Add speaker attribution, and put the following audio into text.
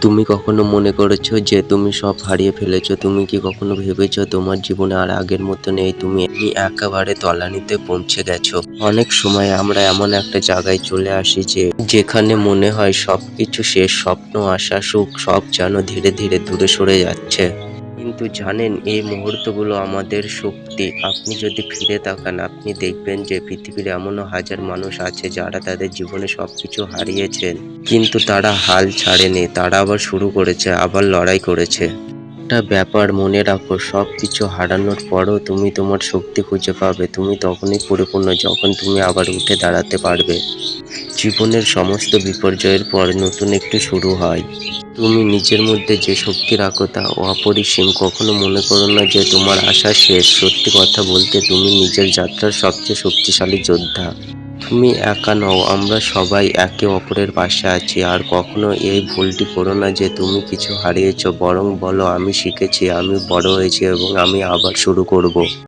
Speaker 1: তুমি কখনো মনে করেছ যে তুমি সব হারিয়ে ফেলেছো? তুমি কি কখনো ভেবেছো তোমার জীবনে আর আগের মতো নেই? তুমি একেবারে তলানিতে পৌঁছে গেছো। অনেক সময় আমরা এমন একটা জায়গায় চলে আসি যে, যেখানে মনে হয় সবকিছু শেষ, স্বপ্ন, আশা, সুখ সব যেন ধীরে ধীরে দূরে সরে যাচ্ছে। কিন্তু জানেন, এই মুহূর্তগুলো আমাদের শক্তি। আপনি যদি ফিরে তাকান, আপনি দেখবেন যে পৃথিবীর এমনও হাজার মানুষ আছে যারা তাদের জীবনে সবকিছু হারিয়েছেন। কিন্তু তারা হাল ছাড়েনি, তারা আবার শুরু করেছে, আবার লড়াই করেছে। একটা ব্যাপার মনে রাখো সব কিছু হারানোর পরও তুমি তোমার শক্তি খুঁজে পাবে, তুমি তখনই পরিপূর্ণ, যখন তুমি আবার উঠে দাঁড়াতে পারবে। জীবনের সমস্ত বিপর্যয়ের পর নতুন একটু শুরু হয়। তুমি নিজের মধ্যে যে শক্তি রাখো তা অপরিসীম। কখনো মনে করো না যে তোমার আশা শেষ। সত্যি কথা বলতে তুমি নিজের যাত্রার সবচেয়ে শক্তিশালী যোদ্ধা। তুমি একা নও, আমরা সবাই একে অপরের পাশে আছি। আর কখনো এই ভুলটি করো না যে তুমি কিছু হারিয়েছো, বরং বলো আমি শিখেছি, আমি বড় হয়েছি এবং আমি আবার শুরু করব।